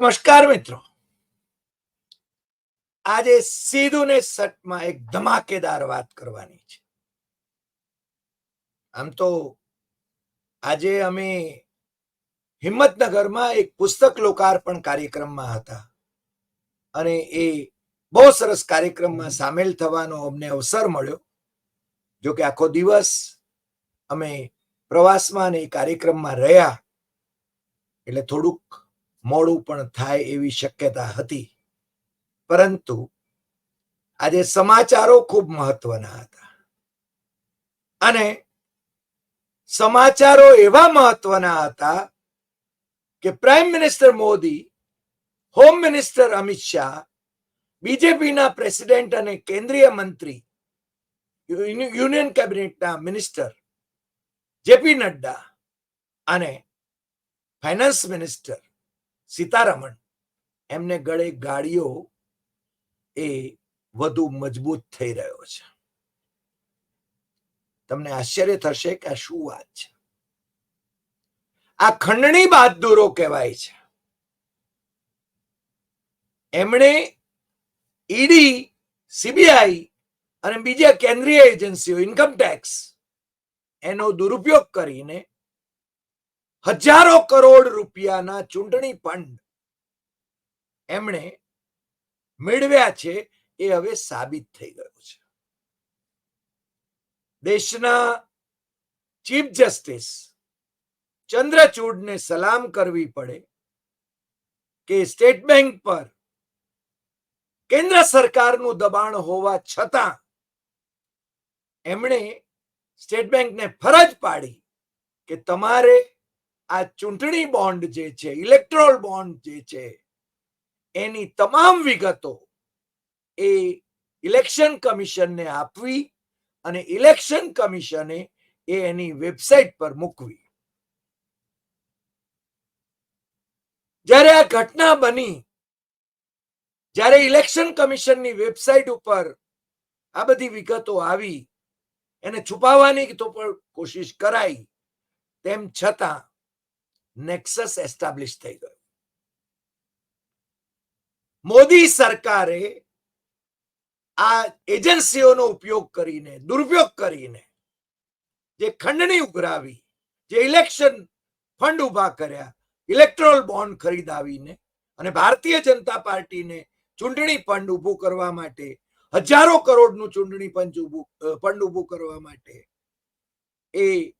નમસ્કાર મિત્રો. આજે સીધું ને સટમાં એક ધમાકેદાર વાત કરવાની છે. આમ તો આજે અમે હિંમતનગરમાં એક પુસ્તક લોકાર્પણ કાર્યક્રમમાં હતા. અને એ બહુ સરસ કાર્યક્રમમાં સામેલ થવાનો અમને અવસર મળ્યો. જો કે આખો દિવસ અમે પ્રવાસમાં અને એ કાર્યક્રમમાં રહ્યા. એટલે થોડુંક મોડું પણ થાય એવી શક્યતા હતી. પરંતુ આજે સમાચારો ખૂબ મહત્વના હતા. અને સમાચારો એવા મહત્વના હતા કે prime minister Modi home minister Amit Shah બીજેપીના president અને કેન્દ્રીય મંત્રી યુનિયન કેબિનેટના મિનિસ્ટર જેપી નડ્ડા અને ફાઇનાન્સ મિનિસ્ટર સીતારમણ. એમને ગળે ગાડીઓ એ વધુ મજબૂત થઈ રહ્યો છે. તમને આશ્ચર્ય થશે કે આ શું વાત છે? આ ખંડણી બહાદુરો કહેવાય છે. એમણે ઈડી, સીબીઆઈ અને બીજા કેન્દ્રીય એજન્સીઓ ઇન્કમ ટેક્સ એનો દુરુપયોગ કરીને હજારો કરોડ રૂપિયાના ચૂંટણી ફંડ એમણે મેળવ્યા છે એ હવે સાબિત થઈ ગયું છે. દેશના ચીફ જસ્ટિસ ચંદ્રચૂડને સલામ કરવી પડે કે સ્ટેટ બેંક પર કેન્દ્ર સરકારનું દબાણ હોવા છતાં એમણે સ્ટેટ બેંકને ફરજ પાડી કે તમારે આ ચૂંટણી બોન્ડ જે છે ઇલેક્ટ્રોલ બોન્ડ જે છે, એની તમામ વિગતો એ ઇલેક્શન કમિશનને આપવી અને ઇલેક્શન કમિશને એ એની વેબસાઇટ પર મૂકવી. જ્યારે આ ઘટના બની, જ્યારે ઇલેક્શન કમિશનની વેબસાઇટ ઉપર આ બધી વિગતો આવી, એને છુપાવવાની તો પણ કોશિશ કરાઈ, તેમ છતાં નેક્સસ એસ્ટાબ્લિશ થઈ ગયો મોદી સરકારે આ એજન્સીઓનો ઉપયોગ કરીને દુરુપયોગ કરીને જે ખંડણી ઉઘરાવી જે ઇલેક્શન ફંડ ઊભા કર્યા ઇલેક્ટ્રોલ બોન્ડ ખરીદાવીને અને ભારતીય જનતા પાર્ટીને ચૂંટણી ફંડ ઊભું કરવા માટે હજારો કરોડનું ચૂંટણી પંચ ફંડ ઊભું કરવા માટે એ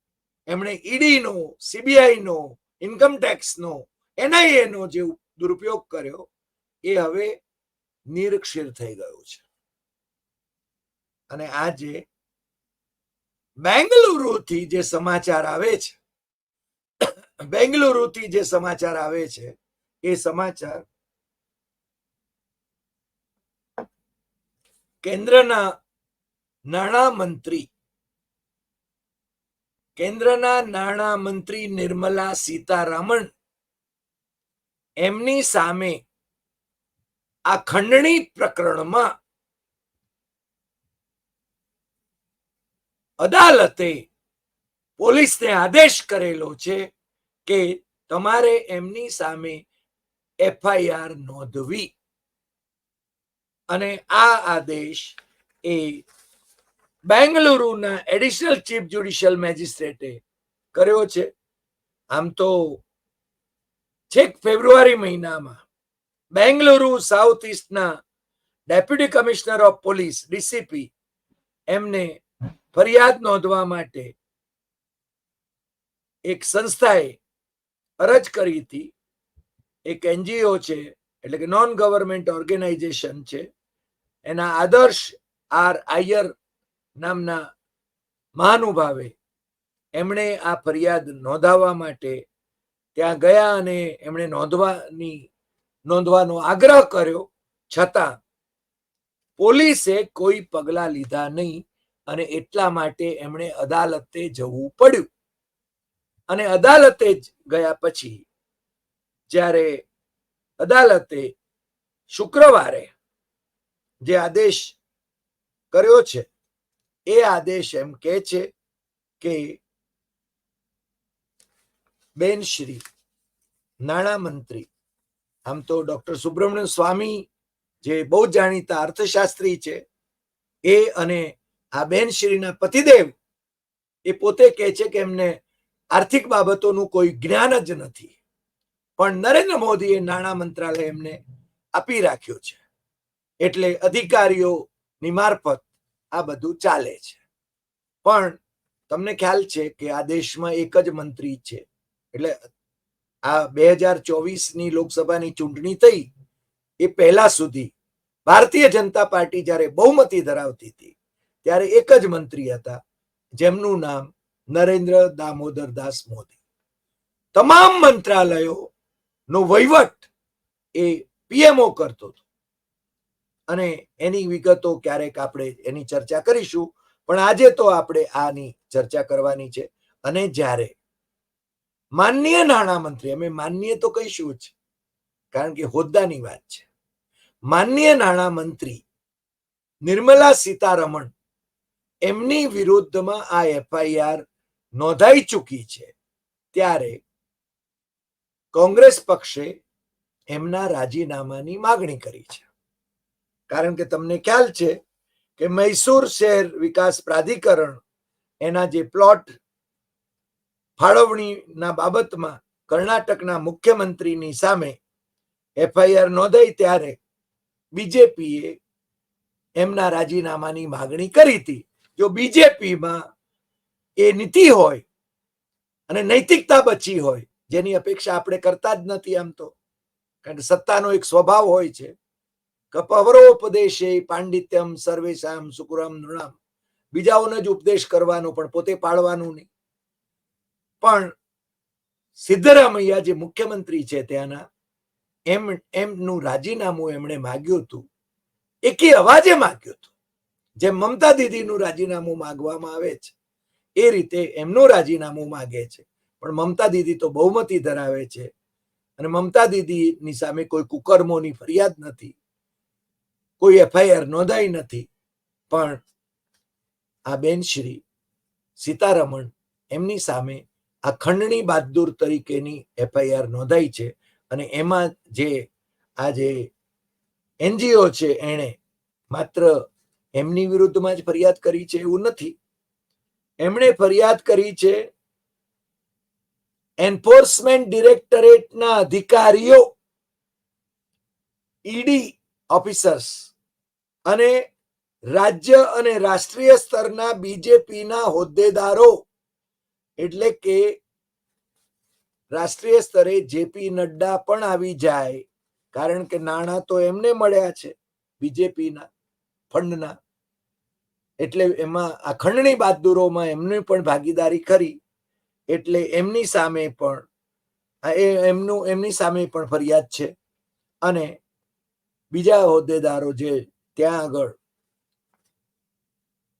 એમણે ઈડીનો, સીબીઆઈનો ઇન્કમ ટેક્સનો, એનઆઈએનો જે દુરુપયોગ કર્યો, એ હવે નિરક્ષીર થઈ ગયું છે. અને આજે બેંગલુરુથી જે સમાચાર આવે છે, બેંગલુરુથી જે સમાચાર આવે છે, એ સમાચાર કેન્દ્રના નાણા મંત્રી કેન્દ્રના નાણાં મંત્રી નિર્મલા સીતારામન એમની સામે આ ખંડણી પ્રકરણમાં અદાલતે પોલીસને આદેશ કરેલો છે કે તમારે એમની સામે એફઆઈઆર નોંધવી. અને આ આદેશ એ બેંગલુરુના એડિશનલ ચીફ જ્યુડિશિયલ મેજિસ્ટ્રેટે કર્યો છે. આમ તો છેક ફેબ્રુઆરી મહિનામાં Bengaluru south ઇસ્ટના deputy commissioner of police DCP એમને ફરિયાદ નોંધવા માટે એક સંસ્થાએ અરજ કરી હતી. એક એનજીઓ છે, એટલે કે નોન ગવર્મેન્ટ ઓર્ગેનાઇઝેશન છે. એના આદર્શ આર આયર નામના મહાનુભાવે એમણે આ ફરિયાદ નોંધાવવા માટે ત્યાં ગયા અને એમણે નોંધવાની, નોંધવાનો આગ્રહ કર્યો. છતાં પોલીસે કોઈ પગલા લીધા નહીં અને એટલા માટે એમણે અદાલતે જવું પડ્યું. અને અદાલતે જ ગયા પછી જ્યારે અદાલતે શુક્રવારે જે આદેશ કર્યો છે એ આદેશ એમ કે છે કે બેન શ્રી નાણામંત્રી આમ તો ડોક્ટર સુબ્રમણ્યમ સ્વામી જે બહુ જાણીતા અર્થશાસ્ત્રી છે, એ અને આ બેનશ્રીના પતિદેવ એ પોતે કહે છે કે એમને આર્થિક બાબતોનું કોઈ જ્ઞાન જ નથી. પણ નરેન્દ્ર મોદીએ નાણાં મંત્રાલય એમને આપી રાખ્યો છે. એટલે અધિકારીઓની મારફત આ બધું ચાલે છે. પણ તમને ખ્યાલ છે કે આ દેશમાં એક જ મંત્રી છે. એટલે આ બે હજાર ચોવીસની લોકસભાની ચૂંટણી થઈ એ પહેલા સુધી ભારતીય જનતા પાર્ટી જ્યારે બહુમતી ધરાવતી હતી, ત્યારે એક જ મંત્રી હતા, જેમનું નામ નરેન્દ્ર દામોદર દાસ મોદી. તમામ મંત્રાલયો નો વહીવટ એ પીએમઓ કરતો હતો. અને એની વિગતો ક્યારેક આપણે એની ચર્ચા કરીશું, પણ આજે તો આપણે આની ચર્ચા કરવાની છે. અને જ્યારે માનનીય નાણામંત્રી, અમે માનનીય તો કહીશું જ, કારણ કે હોદ્દાની વાત છે. માનનીય નાણામંત્રી નિર્મલા સીતારમણ એમની વિરુદ્ધમાં આ એફઆઈઆર નોંધાઈ ચૂકી છે. ત્યારે કોંગ્રેસ પક્ષે એમના રાજીનામાની માગણી કરી છે. કારણ કે તમને ખ્યાલ છે કે મૈસૂર શહેર વિકાસ પ્રાધિકરણ એના જે પ્લોટ ફાળવણીના બાબતમાં કર્ણાટકના મુખ્યમંત્રીની સામે એફઆઈઆર નોંધાઈ ત્યારે બીજેપીએ એમના રાજીનામાની માગણી કરી હતી. જો બીજેપીમાં એ નીતિ હોય અને નૈતિકતા બચી હોય, જેની અપેક્ષા આપણે કરતા જ નથી આમ તો, કારણ કે સત્તાનો એક સ્વભાવ હોય છે કપવરોપદેશે પાંડિત્યમ સર્વેશામ સુકુરમ નૃણામ. બીજાઓને જ ઉપદેશ કરવાનો પણ પોતે પાળવાનું નહીં. પણ સિદ્ધરામૈયા જે મુખ્યમંત્રી છે ત્યાંના, એમ, એમનું રાજીનામું એમણે માગ્યું હતું. એકી અવાજે માગ્યું હતું. જેમ મમતા દીદીનું રાજીનામું માગવામાં આવે છે, એ રીતે એમનું રાજીનામું માગે છે. પણ મમતા દીદી તો બહુમતી ધરાવે છે. અને મમતા દીદીની સામે કોઈ કુકર્મોની ફરિયાદ નથી. કોઈ એફઆઈઆર નોંધાઈ નથી. પણ આ બેન શ્રી સીતારમણ એમની સામે આ ખંડણી બહાદુર તરીકેની એફઆઈઆર નોંધાઈ છે અને એમાં જે આ જે એનજીઓ છે એણે માત્ર એમની વિરુદ્ધમાં જ ફરિયાદ કરી છે એવું નથી. એમણે ફરિયાદ કરી છે એન્ફોર્સમેન્ટ ડિરેક્ટરેટના અધિકારીઓ, ઈડી ઓફિસર્સ અને રાજ્ય અને રાષ્ટ્રીય સ્તરના બીજેપીના હોદ્દેદારો એટલે કે રાષ્ટ્રીય સ્તરે જેપી નડ્ડા પણ આવી જાય. કારણ કે નાણાં તો એમને મળ્યા છે બીજેપીના ફંડના. એટલે એમાં આ બહાદુરોમાં એમની પણ ભાગીદારી કરી એટલે એમની સામે પણ એમનું એમની સામે પણ ફરિયાદ છે. અને બીજા હોદ્દેદારો જે ત્યાં આગળ.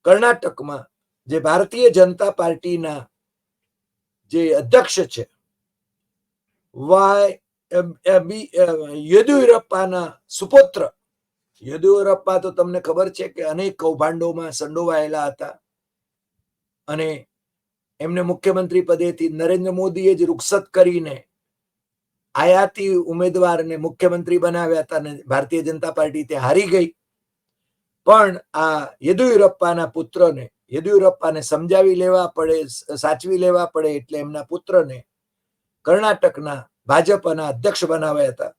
કર્ણાટકમાં જે ભારતીય જનતા પાર્ટીના જે અધ્યક્ષ છે, વાય યેદુરપ્પાના સુપુત્ર. યેદુરપ્પા તો તમને ખબર છે કે અનેક કૌભાંડોમાં સંડોવાયેલા હતા. અને એમને મુખ્યમંત્રી પદેથી નરેન્દ્ર મોદીએ જ રૂખસત કરીને આયાતી ઉમેદવારને મુખ્યમંત્રી બનાવ્યા હતા અને ભારતીય જનતા પાર્ટી તે હારી ગઈ. પણ આ યેદુરપ્પાના પુત્રને યેદુરપ્પાને સમજાવી લેવા પડે સાચવી લેવા પડે એટલે એમના પુત્રને કર્ણાટકના ભાજપના અધ્યક્ષ બનાવ્યા હતા.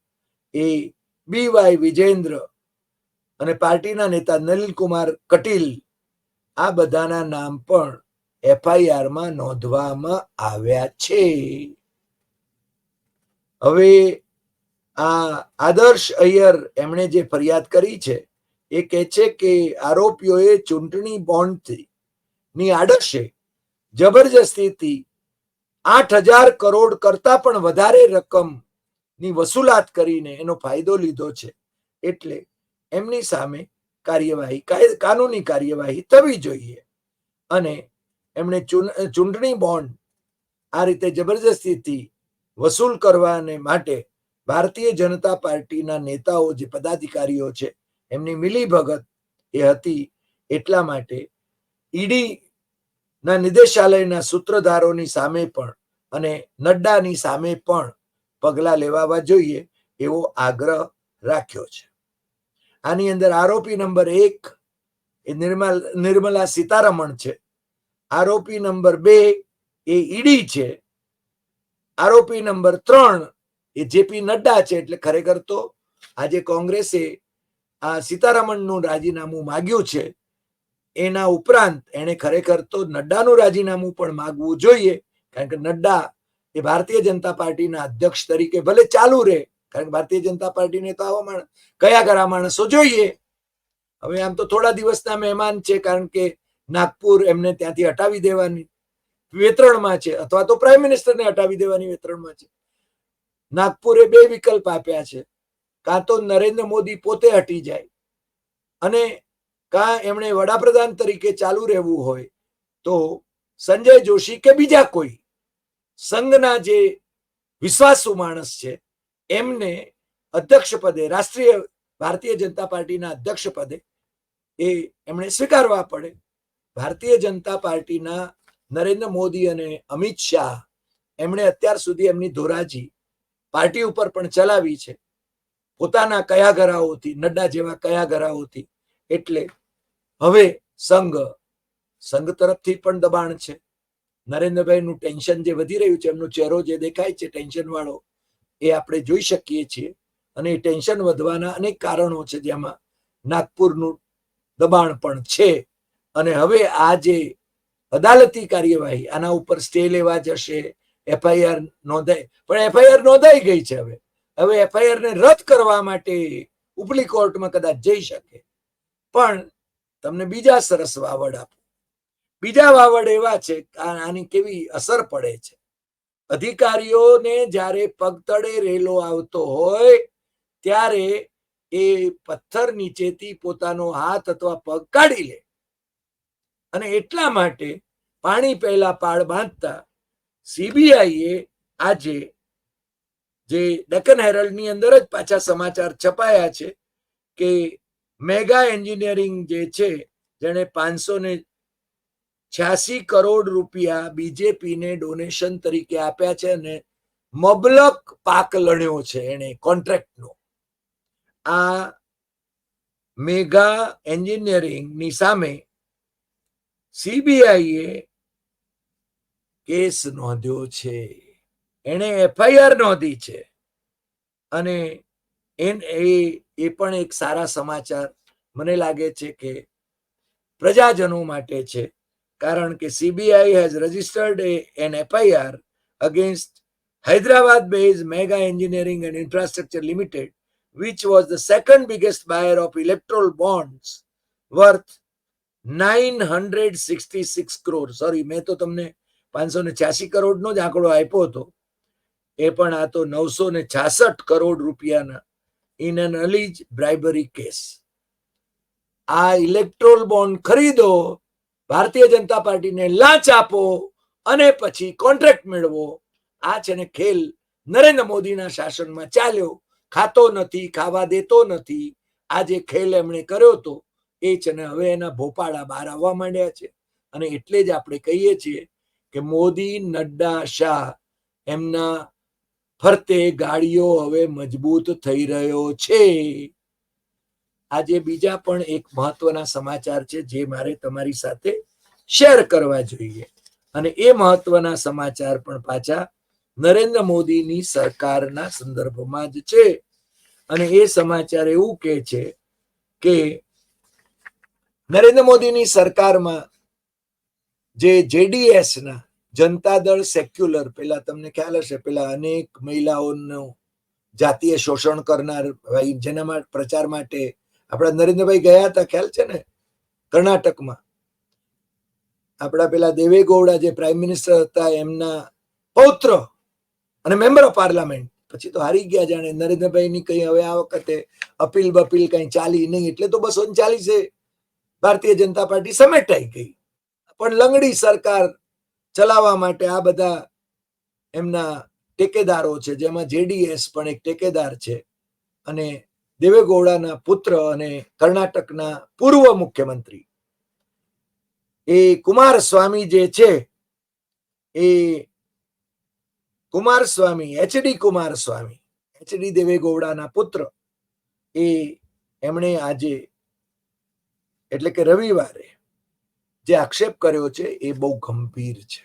એ બી વાય વિજેન્દ્ર અને પાર્ટીના નેતા નલિનકુમાર કટીલ આ બધાના નામ પણ એફઆઈઆરમાં નોંધવામાં આવ્યા છે. હવે આ આદર્શ અય્યર એમણે જે ફરિયાદ કરી છે એ કહે છે કે આરોપીઓએ ચૂંટણી બોન્ડથી ની આડશે. જબરજસ્તીથી આઠ હજાર કરોડ કરતા પણ વધારે રકમની વસૂલાત કરીને એનો ફાયદો લીધો છે. એટલે એમની સામે કાર્યવાહી કાનૂની કાર્યવાહી થવી જોઈએ. અને એમણે ચૂંટણી બોન્ડ આ રીતે જબરજસ્તીથી વસૂલ કરવાને માટે ભારતીય જનતા પાર્ટીના નેતાઓ જે પદાધિકારીઓ છે એમની મિલીભગત એ હતી એટલા માટે ઈડી ના નિદેશાલયના સૂત્રધારોની સામે પણ અને નડ્ડાની સામે પણ પગલા લેવાવા જોઈએ એવો આગ્રહ રાખ્યો છે. આની અંદર આરોપી નંબર એક એ નિર્મલા સીતારમણ છે. આરોપી નંબર બે એ ઈડી છે. આરોપી નંબર ત્રણ એ જેપી નડ્ડા છે, એટલે ખરેખર તો આજે કોંગ્રેસે આ સીતારમણનું રાજીનામું માગ્યું છે, એના ઉપરાંત એને ખરેખર તો નડ્ડાનું રાજીનામું પણ માગવું જોઈએ, કારણ કે નડ્ડા એ ભારતીય જનતા પાર્ટીના અધ્યક્ષ તરીકે ભલે ચાલુ રહે, કારણ કે ભારતીય જનતા પાર્ટીને તો આવા માણસ કયા કયા માણસો જોઈએ. હવે આમ તો થોડા દિવસના મહેમાન છે, કારણ કે નાગપુર એમને ત્યાંથી હટાવી દેવાની વેતરણમાં છે, અથવા તો પ્રાઇમ મિનિસ્ટરને હટાવી દેવાની વેતરણમાં છે. નાગપુરે બે વિકલ્પ આપ્યા છે. કાં તો નરેન્દ્ર મોદી પોતે હટી જાય. અને કાં એમણે વડાપ્રધાન તરીકે ચાલુ રહેવું હોય, તો સંજય જોશી કે બીજા કોઈ સંઘના જે વિશ્વાસુ માણસ છે, એમને અધ્યક્ષ પદે, રાષ્ટ્રીય ભારતીય જનતા પાર્ટીના અધ્યક્ષ પદે એ એમણે સ્વીકારવા પડે. ભારતીય જનતા પાર્ટીના નરેન્દ્ર મોદી અને અમિત શાહ એમણે અત્યાર સુધી એમની ધોરાજી પાર્ટી ઉપર પણ ચલાવી છે. પોતાના કયા ગરાઓથી નડ્ડા જેવા કયા ગરાઓથી એટલે હવે સંઘ સંઘ તરફથી પણ દબાણ છે. નરેન્દ્રભાઈનું ટેન્શન જે વધી રહ્યું છે, એમનો ચહેરો જે દેખાય છે ટેન્શન વાળો એ આપણે જોઈ શકીએ છીએ. અને એ ટેન્શન વધવાના અનેક કારણો છે, જેમાં નાગપુરનું દબાણ પણ છે. અને હવે આ જે અદાલતી કાર્યવાહી, આના ઉપર સ્ટે લેવા જશે, એફઆઈઆર નોંધાય પણ એફઆઈઆર નોંધાઈ ગઈ છે હવે. હવે એફઆઈઆર ને રદ કરવા માટે ઉપલી કોર્ટમાં કદાચ જઈ શકે. પણ તમને બીજા સરસ વાવડ આપો. બીજા વાવડ એવા છે આની કેવી અસર પડે છે. અધિકારીઓને જ્યારે પગતળે રેલો આવતો હોય, ત્યારે એ પથ્થર નીચેથી પોતાનો હાથ અથવા પગ કાઢી લે. અને એટલા માટે પાણી પહેલા પાળ બાંધતા સીબીઆઈએ આજે જે ડેકન હેરલ્ડની અંદર જ પાછા સમાચાર છપાયા છે કે મેગા એન્જિનિયરિંગ જે છે, જેણે પાંચસો ને છ્યાસી કરોડ રૂપિયા બીજેપીને ડોનેશન તરીકે આપ્યા છે અને મબલક પાક લણ્યો છે એને કોન્ટ્રાક્ટનો. આ મેગા એન્જિનિયરિંગની સામે સીબીઆઈએ કેસ નોંધ્યો છે. એણે એફઆઈઆર નોંધી છે. અને એન એ પણ એક સારા સમાચાર મને લાગે છે કે પ્રજાજનો માટે છે. કારણ કે CBI has registered an FIR against Hyderabad base mega engineering and infrastructure limited which was the second biggest buyer of electoral bonds worth 966 crore. Sorry મેં તો તમને પાંચસો ને છ્યાસી કરોડનો જ આંકડો આપ્યો હતો. એ પણ આ તો નવસો ને છાસઠ કરોડ રૂપિયાના in an alleged bribery case આ ઇલેક્ટ્રોલ બોન્ડ ખરીદો, ભારતીય જનતા પાર્ટીને લાંચ આપો અને પછી કોન્ટ્રાક્ટ મેળવો. આ છે ને ખેલ નરેન્દ્ર મોદીના શાસનમાં ચાલ્યો. ખાતો નથી, ખાવા દેતો નથી. આ જે ખેલ એમણે કર્યો હતો, એ છે ને હવે એના ભોપાળા બહાર આવવા માંડ્યા છે. અને એટલે જ આપણે કહીએ છીએ કે મોદી, નડ્ડા, શાહ એમના ફરતે ગાડીઓ હવે મજબૂત થઈ રહ્યો છે. આજે બીજા પણ એક મહત્વના સમાચાર છે જે મારે તમારી સાથે શેર કરવા જોઈએ. અને એ મહત્વના સમાચાર પણ પાછા નરેન્દ્ર મોદીની સરકારના સંદર્ભમાં જ છે. અને એ સમાચાર એવું કે છે કે નરેન્દ્ર મોદીની સરકારમાં જે જેડીએસ ના જનતા દળ સેક્યુલર પેલા તમને ખ્યાલ હશે, પેલા અનેક મહિલાઓનું જાતીય શોષણ કરનાર ભાઈ, જેના પ્રચાર માટે આપણા નરેન્દ્રભાઈ ગયા હતા, ખ્યાલ છે ને? કર્ણાટકમાં. આપણા પેલા દેવેગૌડા જે પ્રાઇમ મિનિસ્ટર હતા, એમના પૌત્ર અને મેમ્બર ઓફ પાર્લામેન્ટ પછી તો હારી ગયા જાણે નરેન્દ્રભાઈ ની કઈ હવે આ વખતે અપીલ બપીલ કઈ ચાલી નહીં, એટલે તો બસો ચાલીસે ભારતીય જનતા પાર્ટી સમેટાઈ ગઈ. પણ લંગડી સરકાર ચલાવવા માટે આ બધા એમના ટેકેદારો છે, જેમાં જેડીએસ પણ એક ટેકેદાર છે અને દેવેગૌડાના પુત્ર અને કર્ણાટકના પૂર્વ મુખ્યમંત્રી. એ કુમાર સ્વામી જે છે, એ Kumaraswamy HD Kumaraswamy HD દેવેગૌડાના પુત્ર, એ એમણે આજે, એટલે કે રવિવારે જે આક્ષેપ કર્યો છે એ બહુ ગંભીર છે.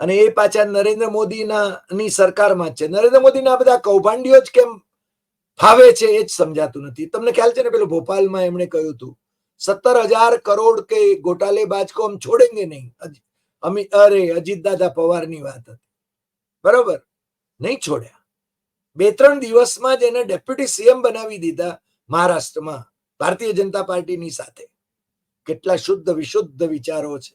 અને એ પાછા નરેન્દ્ર મોદીના ની સરકારમાં છે. નરેન્દ્ર મોદીના બધા કૌભાંડીઓ જ કેમ ફાવે છે એ જ સમજાતું નથી. તમને ખ્યાલ છે ને પેલું ભોપાલમાં એમણે કહ્યું હતું, સત્તર હજાર કરોડ કે ગોટાલેબાજ કો હમ છોડેંગે નહીં. અમે, અરે અજીત દાદા પવારની વાત હતી. બરોબર? નહીં છોડ્યા. બે ત્રણ દિવસમાં જ એને ડેપ્યુટી સીએમ બનાવી દીધા મહારાષ્ટ્રમાં, ભારતીય જનતા પાર્ટીની સાથે. કેટલા શુદ્ધ વિશુદ્ધ વિચારો છે.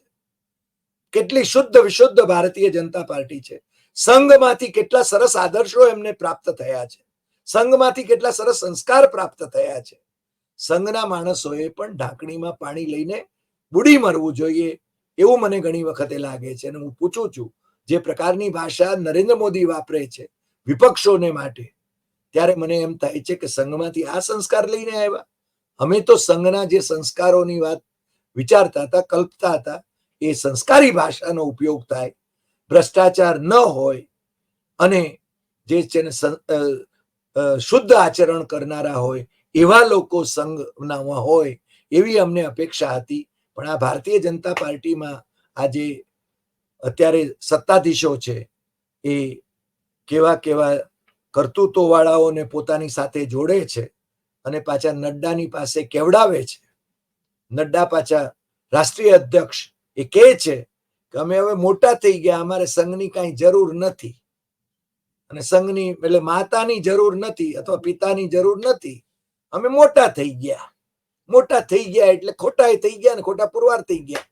કેટલી શુદ્ધ વિશુદ્ધ ભારતીય જનતા પાર્ટી છે. સંઘમાંથી કેટલા સરસ આદર્શો એમને પ્રાપ્ત થયા છે. સંઘમાંથી કેટલા સરસ સંસ્કાર પ્રાપ્ત થયા છે. સંઘના માણસોએ પણ ઢાંકણીમાં પાણી લઈને બુડી મરવું જોઈએ એવું મને ઘણી વખતે લાગે છે અને હું પૂછું છું, જે પ્રકારની ભાષા નરેન્દ્ર મોદી વાપરે છે વિપક્ષોને માટે, ત્યારે મને એમ થાય છે કે સંઘમાંથી આ સંસ્કાર લઈને આવ્યા. અમે તો સંઘના જે સંસ્કારોની વાત વિચારતા હતા, કલ્પતા હતા, એ સંસ્કારી ભાષાનો ઉપયોગ થાય, ભ્રષ્ટાચાર ન હોય અને જે છે શુદ્ધ આચરણ કરનારા હોય, એવા લોકો સંઘનામાં હોય, એવી અમને અપેક્ષા હતી. પણ આ ભારતીય જનતા પાર્ટીમાં આજે અત્યારે સત્તાધીશો છે, એ કેવા કેવા કરતૂતો વાળાઓને પોતાની સાથે જોડે છે અને પાછા નડ્ડાની પાસે કેવડાવે છે. નડ્ડા પાછા રાષ્ટ્રીય અધ્યક્ષ. એ કહે છે કે અમે હવે મોટા થઈ ગયા, અમારે સંઘની કાંઈ જરૂર નથી. અને સંઘની એટલે માતાની જરૂર નથી અથવા પિતાની જરૂર નથી. અમે મોટા થઈ ગયા. મોટા થઈ ગયા એટલે ખોટા થઈ ગયા ને ખોટા પુરવાર થઈ ગયા.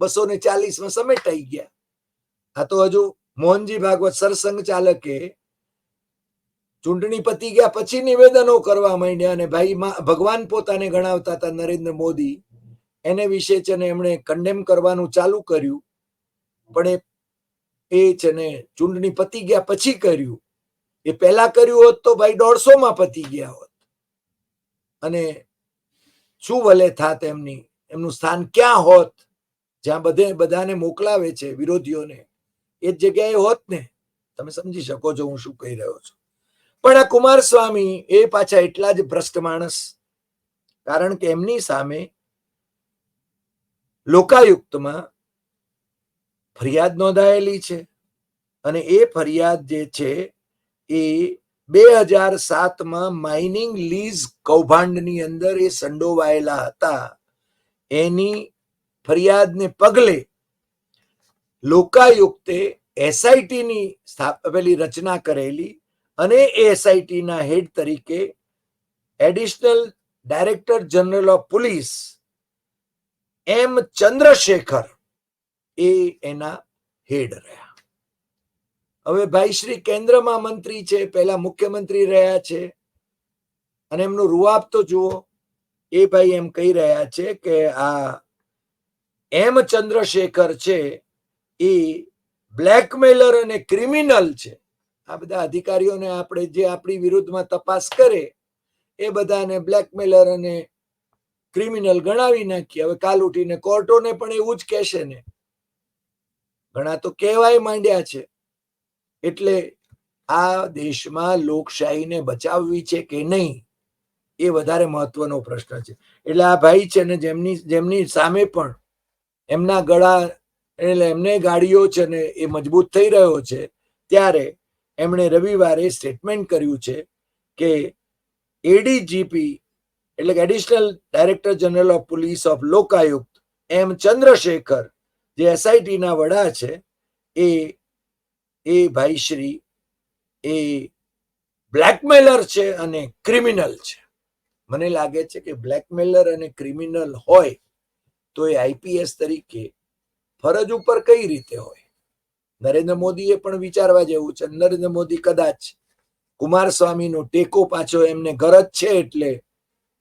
બસો ને ચાલીસમાં સમેટાઈ ગયા. આ તો હજુ મોહનજી ભાગવત સરસંઘ ચાલકે ચૂંટણી પતી ગયા પછી નિવેદનો કરવા માંડ્યા અને ભાઈ ભગવાન પોતાને ગણાવતા હતા નરેન્દ્ર મોદી. એને વિશે છે ને એમણે કન્ડેમ કરવાનું ચાલુ કર્યું. પણ એ છે ને ચૂંટણી પતી ગયા પછી કર્યું. એ પહેલા કર્યું હોત તો ભાઈ દોઢસો માં પતી ગયા હોત. અને શું વલે થાત એમની, એમનું સ્થાન ક્યાં હોત? જ્યાં બધે, બધાને મોકલાવે છે વિરોધીઓને. એ જ જગ્યાએ હોત ને? તમે સમજી શકો છો હું શું કહી રહ્યો છું. પણ આ કુમાર સ્વામી એ પાછા એટલા જ ભ્રષ્ટ માણસ. કારણ કે એમની સામે લોકાયુક્તમાં ફરિયાદ નોંધાયેલી છે અને એ ફરિયાદ જે છે એ બે હજાર સાતમાં માઇનિંગ લીઝ કૌભાંડની અંદર એ સંડોવાયેલા હતા. એની ફરિયાદને પગલે લોકાયુક્તે એસઆઈટીની સ્થાપેલી રચના કરેલી અને એ એસઆઈટીના હેડ તરીકે additional director general of police M Chandrashekar એ એના હેડ રહ્યા. હવે ભાઈ શ્રી કેન્દ્રમાં મંત્રી છે, પહેલા મુખ્યમંત્રી રહ્યા છે, અને એમનું રૂઆબ તો જુઓ, એ ભાઈ એમ કહી રહ્યા છે કે આ એમ ચંદ્રશેખર છે, એ બ્લેકમેલર અને ક્રિમિનલ છે. આ બધા અધિકારીઓને આપણે જે આપણી વિરુદ્ધમાં તપાસ કરે, એ બધાને બ્લેકમેલર અને ક્રિમિનલ ગણાવી નાખીએ હવે કાલ ઉઠીને કોર્ટોને પણ એવું જ કહેશે ને. ઘણા તો કહેવાય માંડ્યા છે. એટલે આ દેશમાં લોકશાહીને બચાવવી છે કે નહીં, એ વધારે મહત્વનો પ્રશ્ન છે. એટલે આ ભાઈ છે ને જેમની જેમની સામે પણ એમના ગળા, એટલે એમને ગાડીઓ છે ને એ મજબૂત થઈ રહ્યો છે. ત્યારે એમણે રવિવારે સ્ટેટમેન્ટ કર્યું છે કે એડીજીપી એટલે કે additional director general of police of Lokayukta M Chandrashekar જે એસઆઈટી ના વડા છે, એ એ ભાઈશ્રી એ બ્લેકમેલર છે અને ક્રિમિનલ છે. મને લાગે છે કે બ્લેકમેલર અને ક્રિમિનલ હોય તો એ આઈપીએસ તરીકે ફરજ ઉપર કઈ રીતે હોય? નરેન્દ્ર મોદીએ પણ વિચારવા જેવું છે. નરેન્દ્ર મોદી કદાચ કુમારસ્વામીનો ટેકો પાછો એમને ગરજ છે એટલે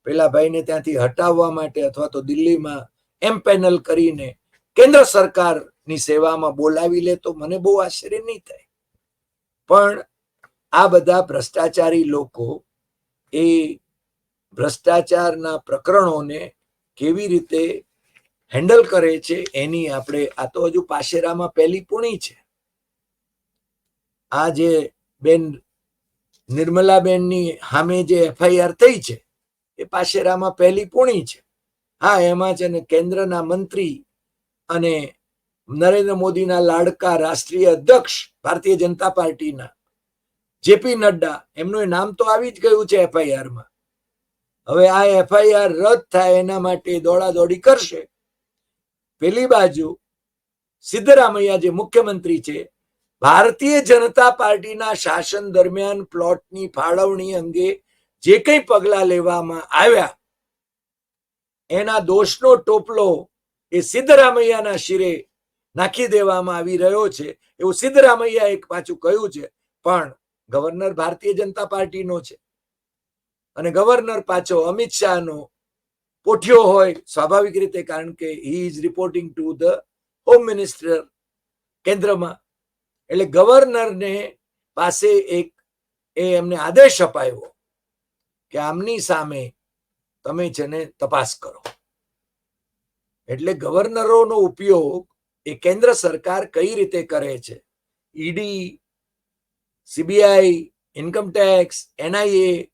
પેલા ભાઈને ત્યાંથી હટાવવા માટે અથવા તો દિલ્હીમાં એમ પેનલ કરીને કેન્દ્ર સરકારની સેવામાં બોલાવી લે તો મને બહુ આશ્ચર્ય નહીં થાય. પણ આ બધા ભ્રષ્ટાચારી લોકો એ ભ્રષ્ટાચારના પ્રકરણોને કેવી રીતે હેન્ડલ કરે છે એની આપણે આ તો હજુ પાશેરામાં પહેલી પૂણી છે. આ જે બેન નિર્મલાબેનની સામે જે એફઆઈઆર થઈ છે એ પાશેરામાં પહેલી પૂણી છે. હા, એમાં છે ને કેન્દ્રના મંત્રી અને નરેન્દ્ર મોદીના લાડકા રાષ્ટ્રીય અધ્યક્ષ ભારતીય જનતા પાર્ટીના જેપી નડ્ડા, એમનું નામ તો આવી જ ગયું છે એફઆઈઆરમાં. હવે આ એફઆઈઆર રદ થાય એના માટે દોડાદોડી કરશે. પેલી બાજુ સિદ્ધરામૈયા જે મુખ્યમંત્રી છે, ભારતીય જનતા પાર્ટીના શાસન દરમિયાન પ્લોટની ફાળવણી અંગે જે કંઈ પગલા લેવામાં આવ્યા, એના દોષનો ટોપલો એ સિદ્ધરામૈયાના શિરે નાખી દેવામાં આવી રહ્યો છે. એવું સિદ્ધરામૈયા એક પાછું કહ્યું છે, પણ ગવર્નર ભારતીય જનતા પાર્ટીનો છે. અને ગવર્નર પાછો અમિત શાહનો પોઠ્યો હોય, સ્વાભાવિક રીતે, કારણ કે he is reporting to the home minister કેન્દ્રમાં. એટલે ગવર્નરને પાસે એક એ એમને આદેશ અપાયો. કે આમની સામે તમે છે ને તપાસ કરો. એટલે ગવર્નરોનો ઉપયોગ એ કેન્દ્ર સરકાર કઈ રીતે કરે છે? ED, CBI, income tax, NIA,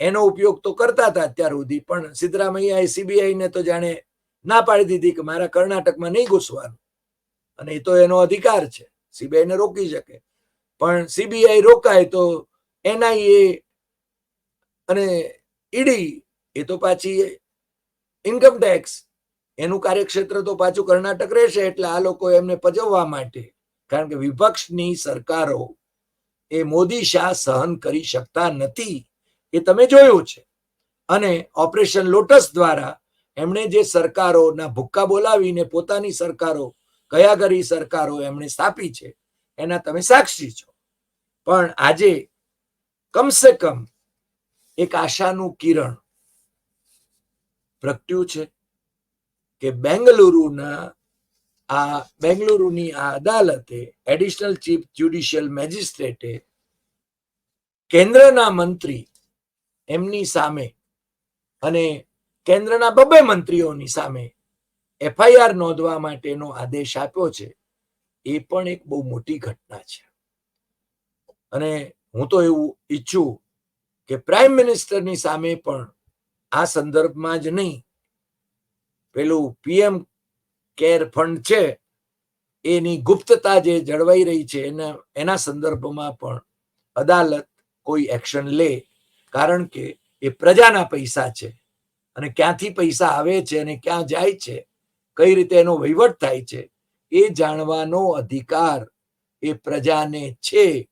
એનો ઉપયોગ તો કરતા હતા અત્યાર સુધી, પણ સિદ્ધરામૈયાએ સીબીઆઈ ને તો જાણે ના પાડી દીધી કે મારા કર્ણાટકમાં નહીં ઘૂસવાનું. અને એ તો એનો અધિકાર છે. સીબીઆઈ ને રોકી શકે. પણ સીબીઆઈ રોકાય તો એનઆઈએ અને ઈડી એ તો પાછી ઇન્કમ ટેક્સ એનું કાર્યક્ષેત્ર તો પાછું કર્ણાટક રહેશે, એટલે આ લોકો એમને પજવવા માટે. કારણ કે વિપક્ષની સરકારો એ મોદી શાહ સહન કરી શકતા નથી, એ તમે જોયું છે. અને ઓપરેશન લોટસ દ્વારા એમણે જે સરકારોના ભુક્કા બોલાવીને પોતાની સરકારો કયા કરી સરકારો એમણે સ્થાપી છે, એના તમે સાક્ષી છો. પણ આજે કમસે કમ એક આશાનું કિરણ પ્રગટ્યું છે કે બેંગલુરુના આ બેંગલુરુની આ અદાલતે એડિશનલ ચીફ જ્યુડિશિયલ મેજિસ્ટ્રેટે કેન્દ્રના મંત્રી એમની સામે અને કેન્દ્રના બબે મંત્રીઓની સામે એફઆઈઆર નોંધવા માટેનો આદેશ આપ્યો છે, એ પણ એક બહુ મોટી ઘટના છે. અને હું તો એવું ઈચ્છું કે પ્રાઇમ મિનિસ્ટરની સામે પણ આ સંદર્ભમાં જ નહીં. પેલું પીએમ કેર ફંડ છે, એની ગુપ્તતા જે જળવાઈ રહી છે, એના એના સંદર્ભમાં પણ અદાલત કોઈ એક્શન લે, કારણ કે એ પ્રજાના પૈસા છે. અને ક્યાંથી પૈસા આવે છે અને ક્યાં જાય છે, કઈ રીતે એનો વહીવટ થાય છે, એ જાણવાનો અધિકાર એ પ્રજાને છે.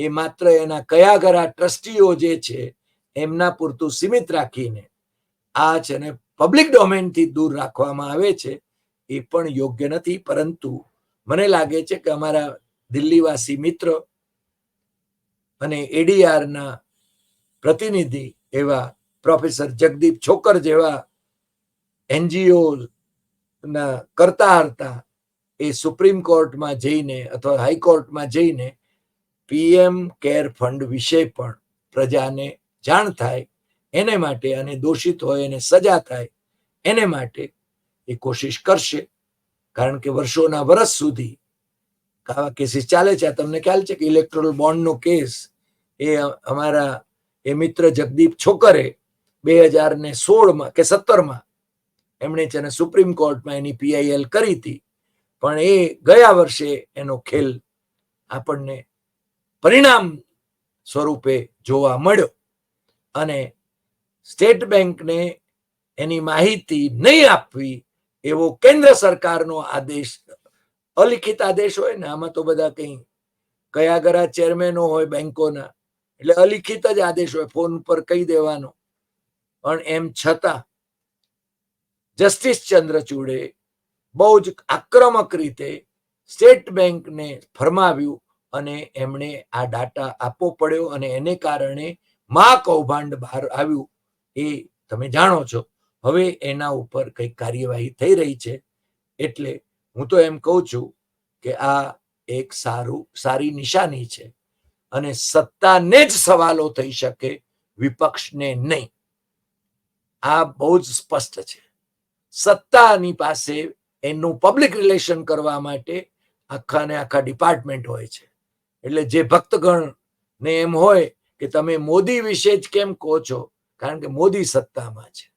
એ માત્ર એના કયા ઘરા ટ્રસ્ટીઓ જે છે, એમના પૂરતું સીમિત રાખીને આ છે ને પબ્લિક ડોમેનથી દૂર રાખવામાં આવે છે, એ પણ યોગ્ય નથી. પરંતુ મને લાગે છે કે અમારા દિલ્હીવાસી મિત્ર અને એડીઆરના પ્રતિનિધિ એવા પ્રોફેસર જગદીપ છોકર જેવા એનજીઓ ના કરતા હતા એ સુપ્રીમ કોર્ટમાં જઈને અથવા હાઈકોર્ટમાં જઈને પીએમ કેર ફંડ વિશે પણ પ્રજાને જાણ થાય, એને માટે અને દોષિત હોય એને સજા થાય, એને માટે એ કોશિશ કરશે. કારણ કે વર્ષોના વર્ષ સુધી આવા કેસીસ ચાલે છે. તમને ખ્યાલ છે કે ઇલેક્ટ્રોલ બોન્ડનો કેસ એ અમારા એ મિત્ર જગદીપ છોકરે બે હજાર ને સોળમાં કે સત્તરમાં એમણે છે ને સુપ્રીમ કોર્ટમાં એની પીઆઈએલ કરી હતી. પણ એ ગયા વર્ષે એનો ખેલ આપણને પરિણામ સ્વરૂપે જોવા મળ્યો. અને સ્ટેટ બેંકને એની માહિતી નહીં આપવી એવો કેન્દ્ર સરકારનો આદેશ, અલિખિત આદેશ હોય ને, આમાં તો બધા કઈ કયા કયા ચેરમેનો હોય બેંકોના, એટલે અલિખિત જ આદેશ હોય, ફોન પર કહી દેવાનો. પણ એમ છતાં જસ્ટિસ ચંદ્રચૂડે બહુ જ આક્રમક રીતે સ્ટેટ બેંકને ફરમાવ્યું અને એમણે આ ડાટા આપવો પડ્યો અને એને કારણે મહા કૌભાંડ બહાર આવ્યું એ તમે જાણો છો. હવે એના ઉપર કઈ કાર્યવાહી થઈ રહી છે. એટલે હું તો એમ કહું છું કે આ એક સારું, સારી નિશાની છે અને સત્તાને જ સવાલો થઈ શકે, વિપક્ષને નહીં. આ બહુ જ સ્પષ્ટ છે. સત્તાની પાસે એનું પબ્લિક રિલેશન કરવા માટે આખા ને આખા ડિપાર્ટમેન્ટ હોય છે. એટલે જે ભક્તગણ ને એમ હોય કે તમે મોદી વિશે જ કેમ કહો છો? કારણ કે મોદી સત્તામાં છે.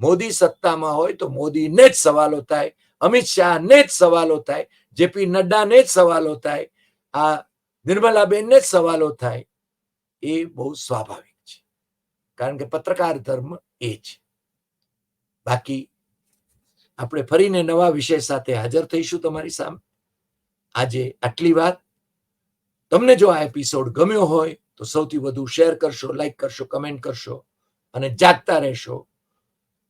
મોદી સત્તામાં હોય તો મોદીને જ સવાલો થાય, અમિત શાહને જ સવાલો થાય, જેપી નડ્ડાને જ સવાલો થાય, આ નિર્મલાબેનને જ સવાલો થાય, એ બહુ સ્વાભાવિક છે. કારણ કે પત્રકાર ધર્મ એ છે. બાકી આપણે ફરીને નવા વિષય સાથે હાજર થઈશું તમારી સામે. આજે આટલી વાત. તમને જો આ એપિસોડ ગમ્યો હોય, તો સૌથી વધુ શેર કરશો લાઈક કરશો કમેન્ટ કરશો અને જાગતા રહેશો.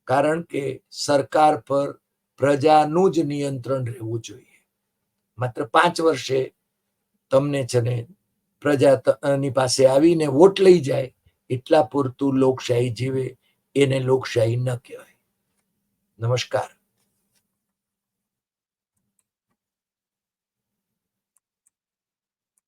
કારણ કે સરકાર પર પ્રજાનું જ નિયંત્રણ રહેવું જોઈએ. માત્ર પાંચ વર્ષે તમને છે ને પ્રજાની પાસે આવીને વોટ લઈ જાય, એટલા પૂરતું લોકશાહી જીવે, એને લોકશાહી ન કહેવાય. નમસ્કાર.